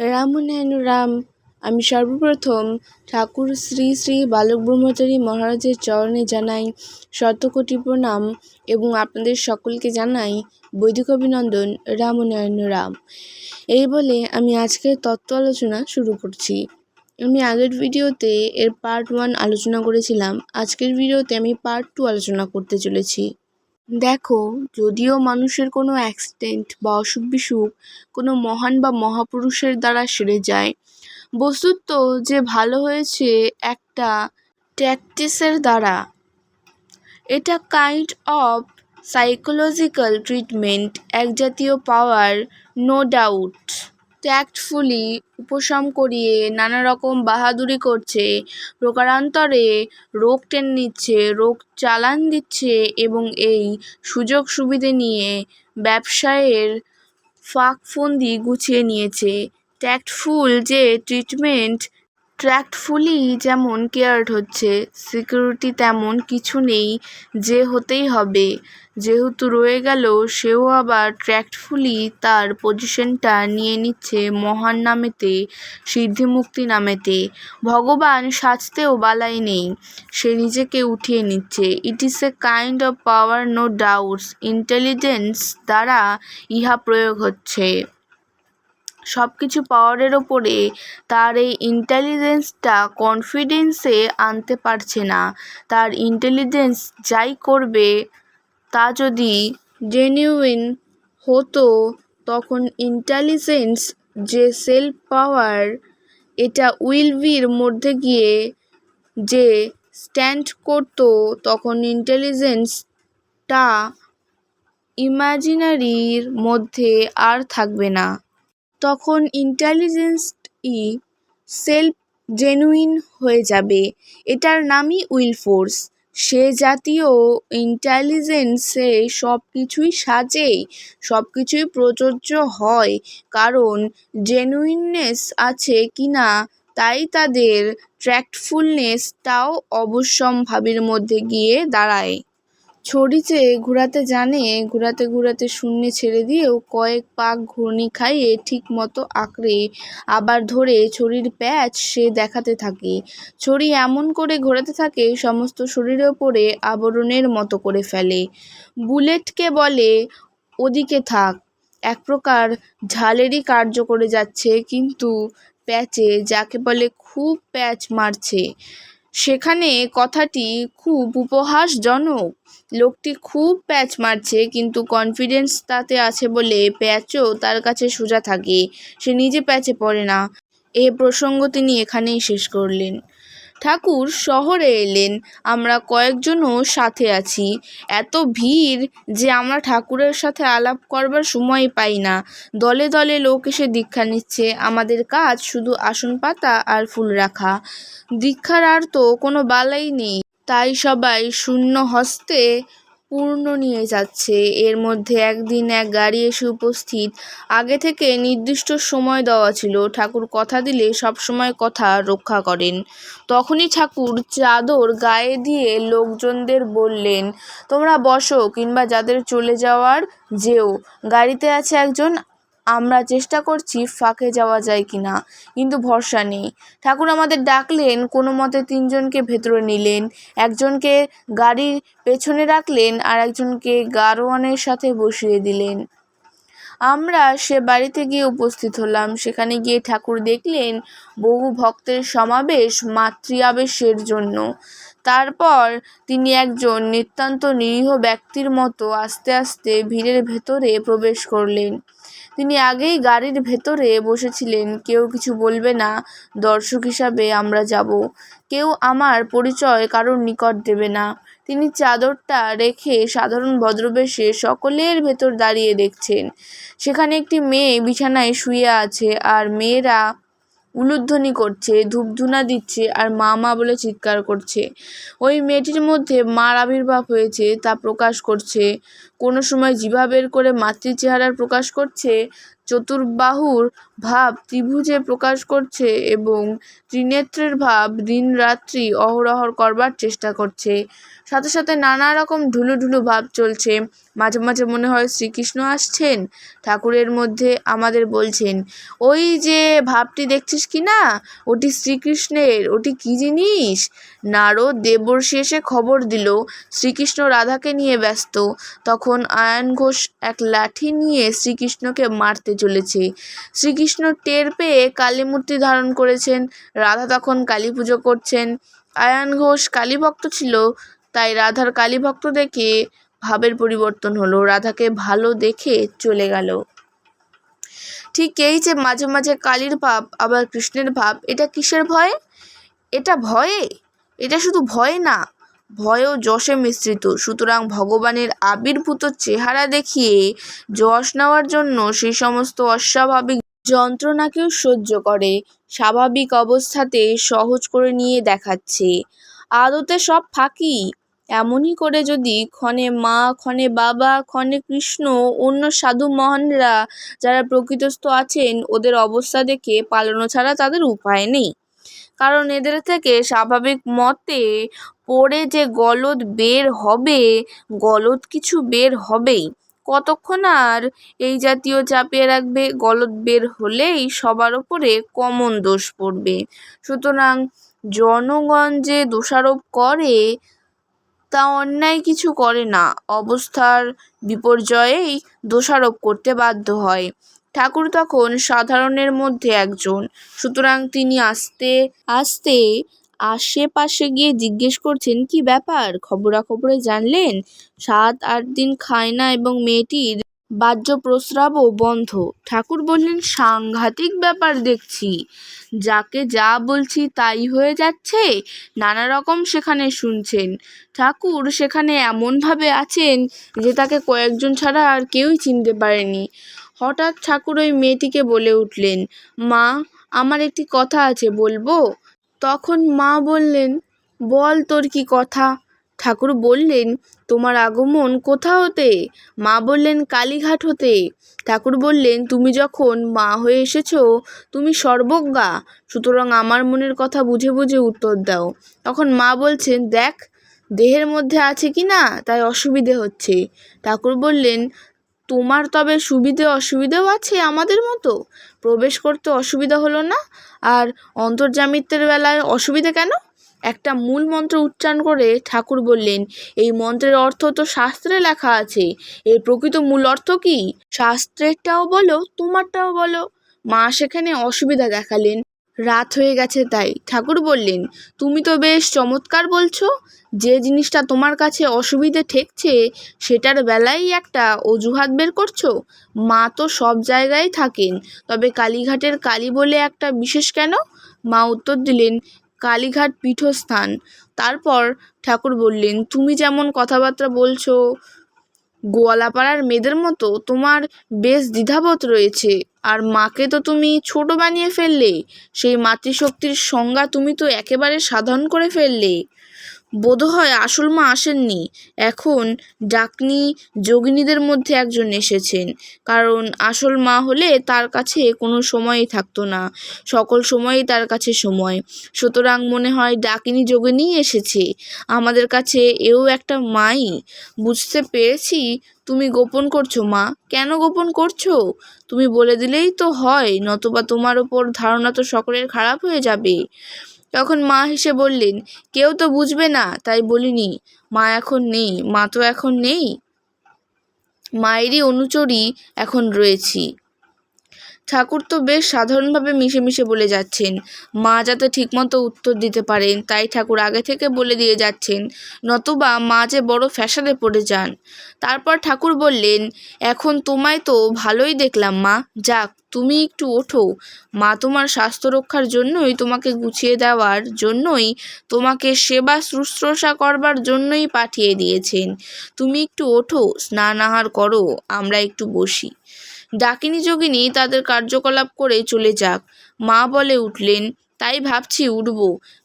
রামনারায়ণ রাম। আমি সর্বপ্রথম ঠাকুর শ্রী শ্রী বালক ব্রহ্মচারী মহারাজের চরণে জানাই শতকোটি প্রণাম এবং আপনাদের সকলকে জানাই বৈদিক অভিনন্দন, রামনারায়ণ রাম। এই বলে আমি আজকের তত্ত্ব আলোচনা শুরু করছি। আমি আগের ভিডিওতে এর পার্ট ওয়ান আলোচনা করেছিলাম। আজকের ভিডিওতে আমি পার্ট টু আলোচনা করতে চলেছি। দেখো, যদিও মানুষের কোনো অ্যাক্সিডেন্ট বা অসুখ বিসুখ কোনো মহান বা মহাপুরুষের দ্বারা সেরে যায়, বস্তুত যে ভালো হয়েছে একটা ট্যাকটিসের দ্বারা। এটা কাইন্ড অফ সাইকোলজিক্যাল ট্রিটমেন্ট এক জাতীয় পাওয়ার নো ডাউট ট্যাক্টফুলি উপশম করিয়ে নানা রকম বাহাদুরি করছে প্রকারান্তরে রোগ টেন নিচ্ছে, রোগ চালান দিচ্ছে এবং এই সুযোগ সুবিধে নিয়ে ব্যবসায়ের ফাঁকফন্দি গুছিয়ে নিয়েছে। ট্যাক্টফুল যে ট্রিটমেন্ট ট্র্যাক্টফুলি যেমন কেয়ার্ড হচ্ছে সিকিউরিটি তেমন কিছু নেই, যে হতেই হবে। যেহেতু রয়ে গেল, সেও আবার ট্র্যাক্টফুলি তার পজিশনটা নিয়ে নিচ্ছে মহান নামেতে, সিদ্ধিমুক্তি নামেতে। ভগবান সাজতেও বালাই নেই, সে নিজেকে উঠিয়ে নিচ্ছে। It is a kind of power no doubts intelligence দ্বারা ইহা প্রয়োগ হচ্ছে। সব কিছু পাওয়ারের ওপরে তার এই ইন্টেলিজেন্সটা কনফিডেন্সে আনতে পারছে না। তার ইন্টেলিজেন্স যাই করবে, তা যদি জেনুইন হতো, তখন ইন্টেলিজেন্স যে সেলফ পাওয়ার এটা উইল বির মধ্যে গিয়ে যে স্ট্যান্ড করতো, তখন ইন্টেলিজেন্সটা ইমাজিনারির মধ্যে আর থাকবে না। তখন ইন্টেলিজেন্সই সেলফ জেনুইন হয়ে যাবে। এটার নামই উইল ফোর্স সে জাতীয় ইন্টেলিজেন্সে সব কিছুই সাজে সব কিছুই প্রযোজ্য হয়। কারণ জেনুইননেস আছে কি না তাই তাদের ট্র্যাক্টফুলনেসটাও অবশ্যম্ভাবীর মধ্যে গিয়ে দাঁড়ায়। ছড়ি যে ঘোরাতে জানে, ঘোরাতে ঘোরাতে শূন্যে ছেড়ে দিয়েও কয়েক পাক ঘূর্ণি খাইয়ে ঠিক মতো আঁকড়ে, আবার ধরে ছড়ির প্যাঁচ সে দেখাতে থাকে। ছড়ি এমন করে ঘোরাতে থাকে, সমস্ত শরীরের ওপরে আবরণের মতো করে ফেলে। বুলেটকে বলে, ওদিকে থাক। এক প্রকার ঝালেরই কার্য করে যাচ্ছে, কিন্তু প্যাচে, যাকে বলে খুব প্যাচ মারছে। সেখানে কথাটি খুব উপহাসজনক। লোকটি খুব প্যাচ মারছে, কিন্তু কনফিডেন্স তাতে আছে বলে প্যাচও তার কাছে সোজা থাকে। সে নিজে প্যাচে পড়ে না। এ প্রসঙ্গ তিনি এখানেই শেষ করলেন। ঠাকুর শহরে এলেন। আমরা কয়েকজনও সাথে আছি। এত ভিড় যে আমরা ঠাকুরের সাথে আলাপ করবার সময় পাই না। দলে দলে লোক এসে দীক্ষা নিচ্ছে। আমাদের কাজ শুধু আসন পাতা আর ফুল রাখা। দীক্ষার আর তো কোনো বালাই নেই। তাই সবাই শূন্য হস্তে পূর্ণ নিয়ে যাচ্ছে। এর মধ্যে একদিন এক গাড়ি এসে উপস্থিত। আগে থেকে নির্দিষ্ট সময় দেওয়া ছিল। ঠাকুর কথা দিলে সব সময় কথা রক্ষা করেন। তখনই ঠাকুর চাদর গায়ে দিয়ে লোকজনদের বললেন, তোমরা বসো কিংবা যাদের চলে যাওয়ার যেও। গাড়িতে আছে একজন আমরা চেষ্টা করছি ফাঁকে যাওয়া যায় কি না কিন্তু ভরসা নেই। ঠাকুর আমাদের ডাকলেন, কোনো মতে তিনজনকে ভেতরে নিলেন। একজনকে গাড়ির পেছনে রাখলেন আর একজনকে গারোয়ানের সাথে বসিয়ে দিলেন। আমরা সে বাড়িতে গিয়ে উপস্থিত হলাম। সেখানে গিয়ে ঠাকুর দেখলেন বহু ভক্তের সমাবেশ মাতৃ আবেশের জন্য। তারপর তিনি একজন নিতান্ত নিরীহ ব্যক্তির মতো আস্তে আস্তে ভিড়ের ভেতরে প্রবেশ করলেন। তিনি আগেই গাড়ির ভেতরে বসেছিলেন। কেউ কিছু বলবে না, দর্শক হিসাবে আমরা যাব। কেউ আমার পরিচয় কারোর নিকট দেবে না। তিনি চাদরটা রেখে সাধারণ ভদ্রবেশে সকলের ভেতর দাঁড়িয়ে দেখছেন। সেখানে একটি মেয়ে বিছানায় শুয়ে আছে, আর মেয়েরা উলুধ্বনি করছে, ধূপধুনা দিচ্ছে আর মা মা বলে চিৎকার করছে। ওই মেয়েটির মধ্যে মার আবির্ভাব হয়েছে, তা প্রকাশ করছে। কোনো সময় জিভা বের করে মাতৃ চেহারার প্রকাশ করছে চতুর্বাহুর ভাব ত্রিভুজে প্রকাশ করছে এবং ত্রিনেত্রের ভাব দিনরাত্রি অহরহ করবার চেষ্টা করছে। সাথে সাথে নানা রকম ঢুলু ঢুলু ভাব চলছে। মাঝে মাঝে মনে হয় শ্রীকৃষ্ণ আসছেন। ঠাকুরের মধ্যে আমাদের বলছেন, ওই যে ভাবটি দেখছিস কি না? ওটি শ্রীকৃষ্ণের। ওটি কী জিনিস? নারদ দেবর্ষি এসে খবর দিল, শ্রীকৃষ্ণ রাধাকে নিয়ে ব্যস্ত। তখন আয়ন ঘোষ এক লাঠি নিয়ে শ্রীকৃষ্ণকে মারতে চলেছে। শ্রীকৃষ্ণ টের পেয়ে কালী মূর্তি ধারণ করেছেন। রাধা তখন কালী পুজো করছেন। আয়ান ঘোষ কালীভক্ত ছিল, তাই রাধার কালীভক্ত দেখে ভাবের পরিবর্তন হলো। রাধাকে ভালো দেখে চলে গেল। ঠিক এই যে মাঝে মাঝে কালীর ভাব, আবার কৃষ্ণের ভাব, এটা কিসের ভয়ে? এটা ভয়ে? এটা শুধু ভয় না ভয়ও যশে মিশ্রিত। সুতরাং ভগবানের আবির্ভূত চেহারা দেখিয়ে যশ নেওয়ার জন্য সেই সমস্ত অস্বাভাবিক যন্ত্রণাকেও সহ্য করে। স্বাভাবিক অবস্থাতে সহজ করে নিয়ে দেখাচ্ছে। আদতে সব ফাঁকি। এমনই করে যদি ক্ষণে মা, ক্ষণে বাবা, ক্ষণে কৃষ্ণ, অন্য সাধু মহানরা যারা প্রকৃতস্থ আছেন, ওদের অবস্থা দেখে পালানো ছাড়া তাদের উপায় নেই। কারণ এদের থেকে স্বাভাবিক মতে পড়ে যে গলদ বের হবে, গলদ কিছু বের হবেই। কতক্ষণ আর এই জাতীয় চাপিয়ে রাখবে? গলদ বের হলেই সবার ওপরে কমন দোষ পড়বে। সুতরাং জনগণ যে দোষারোপ করে, তা অন্যায় কিছু করে না। অবস্থার বিপর্যয়েই দোষারোপ করতে বাধ্য হয়। ঠাকুর তখন সাধারণের মধ্যে একজন। সুতরাং তিনি আস্তে আস্তে আশেপাশে গিয়ে জিজ্ঞেস করছেন, কি ব্যাপার? খবরাখবরে জানলেন? সাত, আট দিন খায় না এবং মেয়েটির বাহ্য প্রস্রাবও বন্ধ। ঠাকুর বললেন, সাংঘাতিক ব্যাপার দেখছি। যাকে যা বলছি তাই হয়ে যাচ্ছে? নানা রকম সেখানে শুনছেন। ঠাকুর সেখানে এমনভাবে আছেন যে তাকে কয়েকজন ছাড়া আর কেউই চিনতে পারেনি। হঠাৎ ঠাকুর ওই মেয়েটিকে বলে উঠলেন, মা, আমার একটি কথা আছে, বলব? তখন মা বললেন, বল তোর কি কথা? ঠাকুর বললেন, তোমার আগমন কোথা হতে? মা বললেন, কালীঘাট হতে। ঠাকুর বললেন, তুমি যখন মা হয়ে এসেছ, তুমি সর্বজ্ঞা, সুতরাং আমার মনের কথা বুঝে বুঝে উত্তর দাও। তখন মা বলছেন, দেখ, দেহের মধ্যে আছে কি না? তাই অসুবিধে হচ্ছে। ঠাকুর বললেন তোমার তবে সুবিধে অসুবিধেও আছে আমাদের মতো? প্রবেশ করতে অসুবিধা হলো না? আর অন্তর্জামিত্বের বেলায় অসুবিধা কেন? একটা মূল মন্ত্র উচ্চারণ করে ঠাকুর বললেন, এই মন্ত্রের অর্থ তো শাস্ত্রে লেখা আছে। এর প্রকৃত মূল অর্থ কি? শাস্ত্রেরটাও বলো, তোমারটাও বলো। মা সেখানে অসুবিধা দেখালেন। রাত হয়ে গেছে তাই। ঠাকুর বললেন, তুমি তো বেশ চমৎকার বলছো। যে জিনিসটা তোমার কাছে অসুবিধে ঠেকছে, সেটার বেলায় একটা অজুহাত বের করছ? মা তো সব জায়গায় থাকেন। তবে কালীঘাটের কালী বলে একটা বিশেষ কেন? মা উত্তর দিলেন, কালীঘাট পীঠস্থান। তারপর ঠাকুর বললেন, তুমি যেমন কথাবার্তা বলছো গোয়ালাপাড়ার মেয়েদের মতো তোমার বেশ দ্বিধাবোধ রয়েছে। আর মাকে তো তুমি ছোট বানিয়ে ফেললে সেই মাতৃশক্তির সংজ্ঞা তুমি তো একেবারে সাধন করে ফেললে বোধহয় আসল মা আসেননি। এখন ডাকনি যোগিনীদের মধ্যে একজন এসেছেন। কারণ আসল মা হলে তার কাছে কোনো সময়ই থাকতো না। সকল সময়ই তার কাছে সময়। সুতরাং মনে হয় ডাকিনী যোগিনীই এসেছে। আমাদের কাছে এও একটা মাই। বুঝতে পেরেছি তুমি গোপন করছ মা। কেন গোপন করছ? তুমি বলে দিলেই তো হয়, নতুবা তোমার ওপর ধারণা তো সকলের খারাপ হয়ে যাবে। তখন মা হেসে বললেন, কেউ তো বুঝবে না। তাই বলিনি, মা এখন নেই, মা তো এখন নেই। মায়েরই অনুচরী এখন রয়েছি। ঠাকুর তো বেশ সাধারণভাবে মিশে মিশে বলে যাচ্ছেন। মা যাতে ঠিকমতো উত্তর দিতে পারেন, তাই ঠাকুর আগে থেকে বলে দিয়ে যাচ্ছেন, নতুবা মা যে বড় ফ্যাশনে পড়ে যান। তারপর ঠাকুর বললেন, এখন তোমায় তো ভালোই দেখলাম মা। যাক, তুমি একটু ওঠো। মা তোমার স্বাস্থ্য রক্ষার জন্যই তোমাকে গুছিয়ে দেওয়ার জন্যই তোমাকে সেবা শুশ্রূষা করবার জন্যই পাঠিয়ে দিয়েছেন। তুমি একটু ওঠো, স্নান আহার করো, আমরা একটু বসি। ডাকিনী যোগিনী তাদের কার্যকলাপ করে চলে যাক। মা বলে উঠলেন তাই ভাবছি উঠব।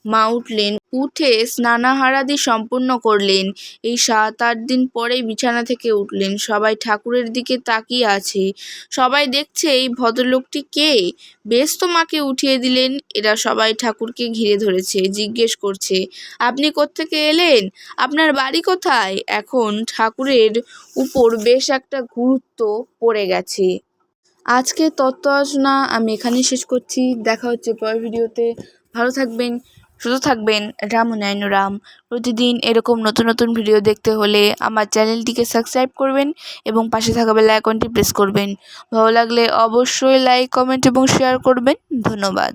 মা উঠলেন, উঠে স্নানাহারাদি সম্পূর্ণ করলেন। এই সাত আট দিন পরেই বিছানা থেকে উঠলেন। সবাই ঠাকুরের দিকে তাকিয়ে আছে। সবাই দেখছে এই ভদ্রলোকটি কে? বেশ তো মাকে উঠিয়ে দিলেন। এরা সবাই ঠাকুরকে ঘিরে ধরেছে, জিজ্ঞেস করছে, আপনি কোত্থেকে এলেন? আপনার বাড়ি কোথায়? এখন ঠাকুরের উপর বেশ একটা গুরুত্ব পড়ে গেছে। আজকে তত্ত্ব আলোচনা আমি এখানেই শেষ করছি। দেখা হচ্ছে পরের ভিডিওতে। ভালো থাকবেন, সুস্থ থাকবেন। রাম নারায়ণ রাম। প্রতিদিন এরকম নতুন নতুন ভিডিও দেখতে হলে আমার চ্যানেলটিকে সাবস্ক্রাইব করবেন এবং পাশে থাকা বেলা আইকনটি প্রেস করবেন। ভালো লাগলে অবশ্যই লাইক, কমেন্ট এবং শেয়ার করবেন। ধন্যবাদ।